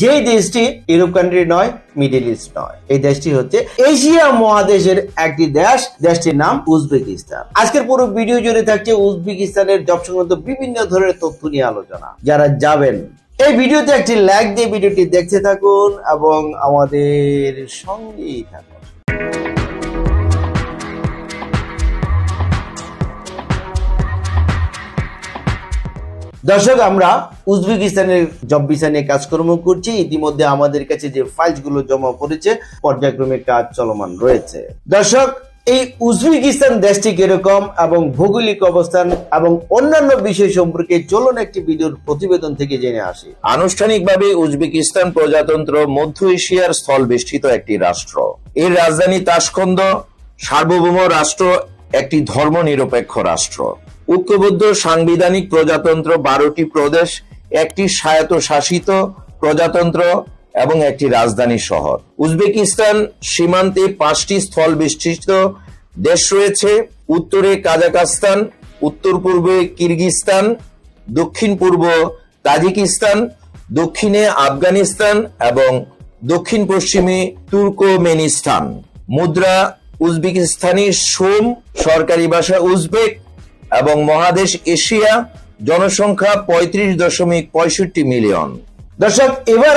যে দেশটি Europe country নয় মিডিল ইস্ট নয়। এই দেশটি হচ্ছে এশিয়া মহাদেশের একটি দেশ। দেশটির নাম উজবেকিস্তান। আজকের পুরো ভিডিও জুড়ে থাকছে উজবেকিস্তানের জব সংক্রান্ত বিভিন্ন ধরনের তথ্য নিয়ে আলোচনা। যারা যাবেন, এই ভিডিওতে একটি লাইক দিয়ে ভিডিওটি দেখতে থাকুন এবং আমাদের সঙ্গেই থাকুন। দর্শক, আমরা উজবেকিস্তানের জব ভিসা নিয়ে কাজকর্ম করছি। ইতিমধ্যে আমাদের কাছে যে ফাইলসগুলো জমা পড়েছে, পর্যায়ক্রমে কাজ চলমান রয়েছে। দর্শক, এই উজবেকিস্তান দেশটি কীরকম এবং ভৌগোলিক অবস্থান এবং অন্যান্য বিষয় সম্পর্কে চলুন একটি ভিডিওর প্রতিবেদন থেকে জেনে আসি। আনুষ্ঠানিকভাবে উজবেকিস্তান প্রজাতন্ত্র মধ্য এশিয়ার স্থল বেষ্টিত একটি রাষ্ট্র। এর রাজধানী তাসকন্দ সার্বভৌম রাষ্ট্র একটি ধর্মনিরপেক্ষ রাষ্ট্র। ঐক্যবদ্ধ সাংবিধানিক প্রজাতন্ত্র বারোটি প্রদেশ, একটি স্বায়ত্তশাসিত প্রজাতন্ত্র এবং একটি রাজধানী শহর। উজবেকিস্তান সীমান্তে পাঁচটি স্থল বেষ্টিত দেশ রয়েছে। উত্তরে কাজাকাস্তান উত্তর পূর্বে কিরগিস্তান দক্ষিণ পূর্ব তাজিকিস্তান, দক্ষিণে আফগানিস্তান এবং দক্ষিণ পশ্চিমে তুর্কমেনিস্তান। মুদ্রা উজবেকিস্তানি সোম সরকারি ভাষা উজবেক এবং মহাদেশ এশিয়া জনসংখ্যা পঁয়ত্রিশ দশমিক পঁয়ষট্টি মিলিয়ন। দর্শক, এবার